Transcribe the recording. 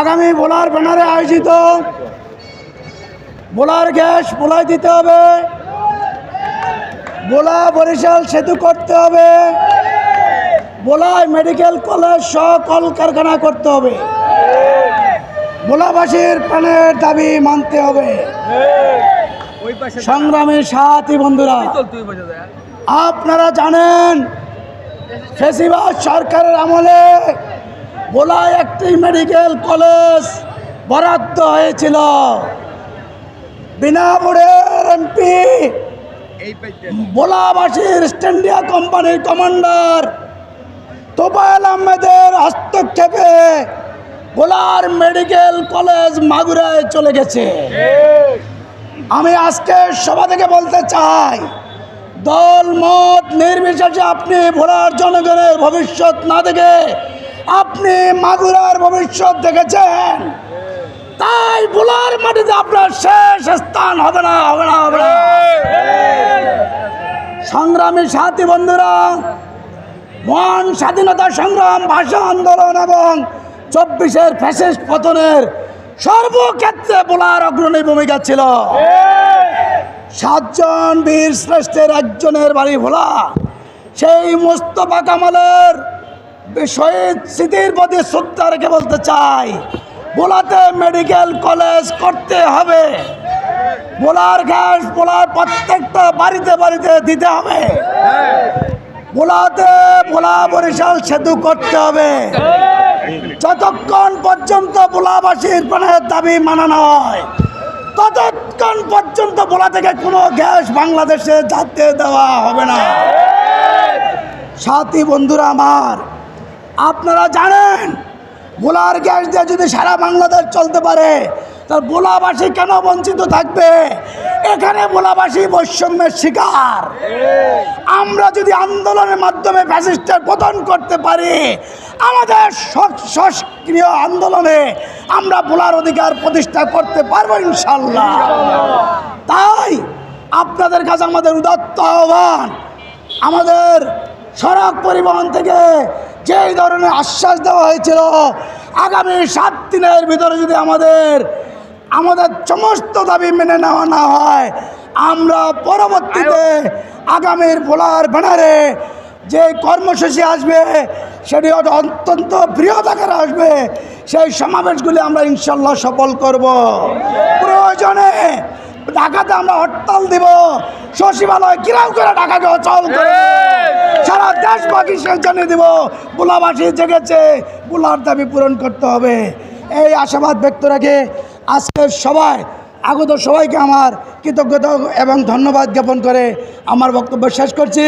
আগামী বোলার ব্যানারে আয়োজিত। বোলার গ্যাস বোলাই দিতে হবে। বোলা বরিশাল সেতু করতে হবে। বোলায় মেডিকেল কলেজ সহ কলকারখানা করতে হবে। বোলাবাসীর প্রাণের দাবি মানতে হবে। সংগ্রামী সাথী বন্ধুরা, আপনারা জানেন ফেসিবাদ সরকারের আমলে বোলায় একটি মেডিকেল কলেজ বরাদ্দ হয়েছিল। বিনা বোর্ডের এমপি বোলাবাসীর স্ট্যান্ডিয়া কোম্পানির কমান্ডার তোবায়ল আহমেদের হস্তক্ষেপে বোলার মেডিকেল কলেজ মাগুরায় চলে গেছে। আমি আজকে সভা থেকে বলতে চাই দল মত নির্বিশেষে আপনি ভোলার জনগণের ভবিষ্যৎ না দেখে আপনি মাগুরার ভবিষ্যৎ দেখেছেন? তাই বোলার মাটিতে আপনার শেষ স্থান হবে না হবে না হবে না। সংগ্রামী সাথী বন্ধুরা, মহান স্বাধীনতা সংগ্রাম, ভাষা আন্দোলন এবং চব্বিশের ফ্যাসিস্ট পতনের সর্বক্ষেত্রে বোলার অগ্রণী ভূমিকা ছিল। সাতজন বীর শ্রেষ্ঠের একজনের বাড়ি ভোলা। সেই মোস্তফা কামালের শহীদ স্মৃতির প্রতি শ্রদ্ধা রেখে বলতে চাই, বোলাতে মেডিকেল কলেজ করতে হবে। বোলার গ্যাস বোলার প্রত্যেকটা বাড়িতে বাড়িতে দিতে হবে। বোলাতে বোলা বরিশাল সেতু করতে হবে। যতক্ষণ পর্যন্ত বোলাবাসীর প্রাণের দাবি মানানো হয়, ততক্ষণ পর্যন্ত বোলা থেকে কোনো গ্যাস বাংলাদেশে যাতে দেওয়া হবে না। সাথী বন্ধুরা আমার আপনারা জানেন, বোলার গ্যাস দিয়ে যদি সারা বাংলাদেশ চলতে পারে, তার বোলাবাসী কেন বঞ্চিত থাকবে? এখানে বোলাবাসী বৈষম্যের শিকার। আমরা যদি আন্দোলনের মাধ্যমে ফ্যাসিস্টের পতন করতে পারি, আমাদের সক্রিয় আন্দোলনে আমরা বোলার অধিকার প্রতিষ্ঠা করতে পারব ইনশাল্লাহ। তাই আপনাদের কাছে আমাদের উদাত্ত আহ্বান, আমাদের সড়ক পরিবহন থেকে যেই ধরনের আশ্বাস দেওয়া হয়েছিল, আগামী সাত দিনের ভিতরে যদি আমাদের আমাদের সমস্ত দাবি মেনে নেওয়া না হয়, আমরা পরবর্তীতে আগামীর ভোলার ব্যানারে যে কর্মসূচি আসবে, সেটি অত্যন্ত বৃহৎ আকারে আসবে, সেই সমাবেশগুলি আমরা ইনশাল্লাহ সফল করব। প্রয়োজনে ঢাকাতে আমরা হরতাল দিব সচিবালয় কিরাম করে ঢাকাকে অচল করে সারা দেশবাসী শেষ জানিয়ে দিব, বুলাবাসী জেগেছে, বুলার দাবি পূরণ করতে হবে। এই আশাবাদ ব্যক্ত রেখে আজকের সবাই আগত সবাইকে আমার কৃতজ্ঞতা এবং ধন্যবাদ জ্ঞাপন করে আমার বক্তব্য শেষ করছি।